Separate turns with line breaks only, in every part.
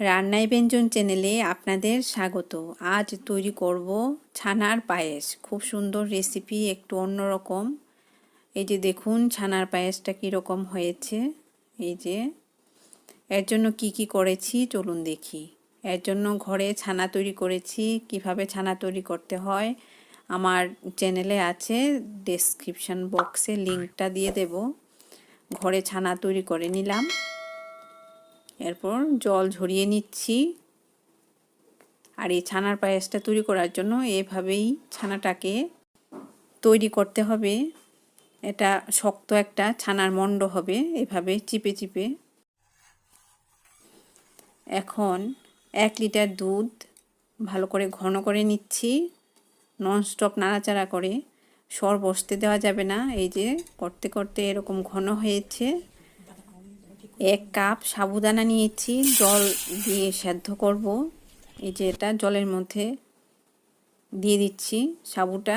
রান্নাই ব্যঞ্জন চ্যানেলে আপনাদের স্বাগত। আজ তৈরি করব ছানার পায়েস। খুব সুন্দর রেসিপি একটু অন্যরকম। এই যে দেখুন ছানার পায়েসটা কীরকম হয়েছে। এই যে, এর জন্য কি কি করেছি চলুন দেখি। এর জন্য ঘরে ছানা তৈরি করেছি, কীভাবে ছানা তৈরি করতে হয়। আমার চ্যানেলে আছে ডেসক্রিপশান বক্সে লিঙ্কটা দিয়ে দেব। ঘরে ছানা তৈরি করে নিলাম। এরপর জল ঝরিয়ে নিচ্ছি। আর এই ছানার পায়েসটা তৈরি করার জন্য এভাবেই ছানাটাকে তৈরি করতে হবে। এটা শক্ত একটা ছানার মণ্ড হবে, এভাবে চিপে চিপে। এখন এক লিটার দুধ ভালো করে ঘন করে নিচ্ছি। ননস্টপ নাড়াচাড়া করে। সর বসতে দেওয়া যাবে না, এই যে করতে করতে এরকম ঘন হয়েছে। এক কাপ সাবুদানা নিয়েছি, জল দিয়ে সেদ্ধ করব। এই যে এটা জলের মধ্যে দিয়ে দিচ্ছি সাবুটা।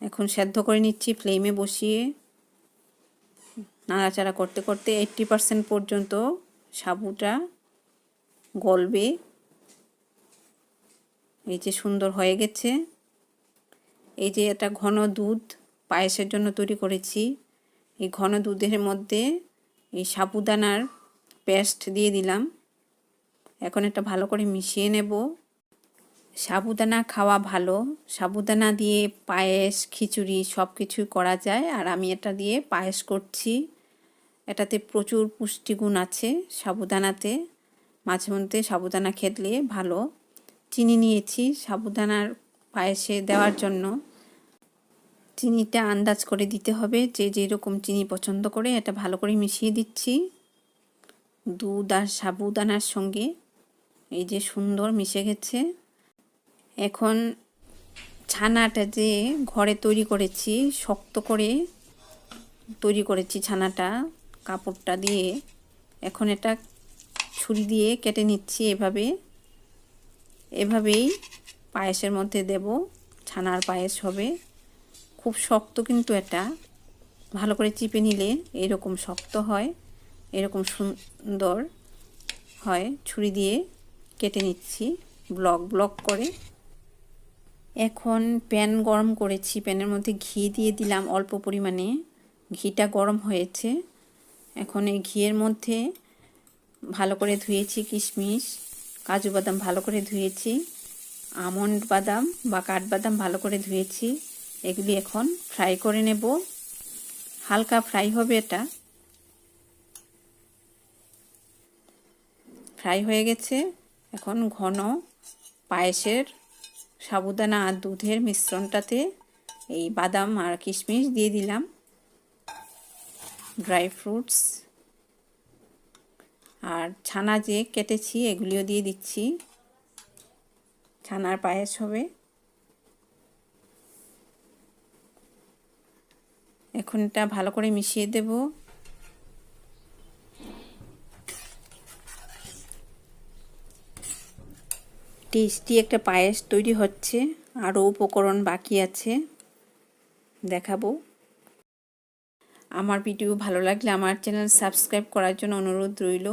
এখন সেদ্ধ করে নিচ্ছি ফ্লেমে বসিয়ে। নাড়াচাড়া করতে করতে এইট্টি পারসেন্ট পর্যন্ত সাবুটা গলবে। এই যে সুন্দর হয়ে গেছে। এই যে এটা ঘন দুধ পায়েসের জন্য তৈরি করেছি। এই ঘন দুধের মধ্যে এই সাবুদানার পেস্ট দিয়ে দিলাম। এখন এটা ভালো করে মিশিয়ে নেব। সাবুদানা খাওয়া ভালো। সাবুদানা দিয়ে পায়েস, খিচুড়ি সব কিছুই করা যায়। আর আমি এটা দিয়ে পায়েস করছি। এটাতে প্রচুর পুষ্টিগুণ আছে সাবুদানাতে। মাঝে মধ্যে সাবুদানা খেতলে ভালো। চিনি নিয়েছি সাবুদানার পায়েসে দেওয়ার জন্য। চিনিটা আন্দাজ করে দিতে হবে যে যেরকম চিনি পছন্দ করে এটা ভালো করে মিশিয়ে দিচ্ছি। দুধ আর সাবুদানার সঙ্গে এই যে সুন্দর মিশে গেছে। এখন ছানাটা যে ঘরে তৈরি করেছি, শক্ত করে তৈরি করেছি ছানাটা, কাপড়টা দিয়ে এখন এটা ছুরি দিয়ে কেটে নিচ্ছি এভাবে। এভাবেই পায়েসের মধ্যে দেব, ছানার পায়েস হবে। খুব শক্ত কিন্তু এটা। ভালো করে চিপে নিলে এরকম শক্ত হয়, এরকম সুন্দর হয়। ছুরি দিয়ে কেটে নিচ্ছি, ব্লক ব্লক করে। এখন প্যান গরম করেছি, প্যানের মধ্যে ঘি দিয়ে দিলাম অল্প পরিমাণে। ঘিটা গরম হয়েছে। এখন এই ঘিয়ের মধ্যে ভালো করে ধুয়েছি কিশমিশ, কাজু বাদাম ভালো করে ধুয়েছি, আমন্ড বাদাম বা কাঠবাদাম ভালো করে ধুয়েছি। এগুলি এখন ফ্রাই করে নেব। হালকা ফ্রাই হবে এটা। ফ্রাই হয়ে গেছে। এখন ঘন পায়েসের সাবুদানা আর দুধের মিশ্রণটাতে এই বাদাম আর কিশমিশ দিয়ে দিলাম। ড্রাই ফ্রুটস আর ছানা যে কেটেছি এগুলিও দিয়ে দিচ্ছি। ছানার পায়েস হবে। এখন এটা ভালো করে মিশিয়ে দেব। টেস্টি একটা পায়েস তৈরি হচ্ছে, আরও উপকরণ বাকি আছে, দেখাবো। আমার ভিডিও ভালো লাগলে আমার চ্যানেল সাবস্ক্রাইব করার জন্য অনুরোধ রইল।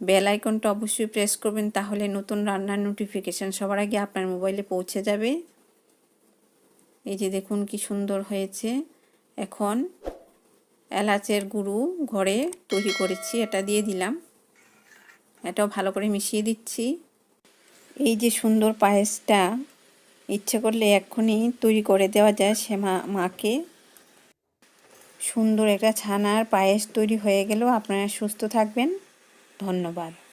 বেল আইকনটা অবশ্যই প্রেস করবেন, তাহলে নতুন রান্নার নোটিফিকেশান সবার আগে আপনার মোবাইলে পৌঁছে যাবে। এই যে দেখুন কি সুন্দর হয়েছে। এখন এলাচের গুঁড়ো ঘরে তৈরি করেছি, এটা দিয়ে দিলাম। এটাও ভালো করে মিশিয়ে দিচ্ছি। এই যে সুন্দর পায়েসটা, ইচ্ছে করলে এক্ষুনি তৈরি করে দেওয়া যায় সে মা, মাকে। সুন্দর একটা ছানার পায়েস তৈরি হয়ে গেল, আপনারা সুস্থ থাকবেন। ধন্যবাদ।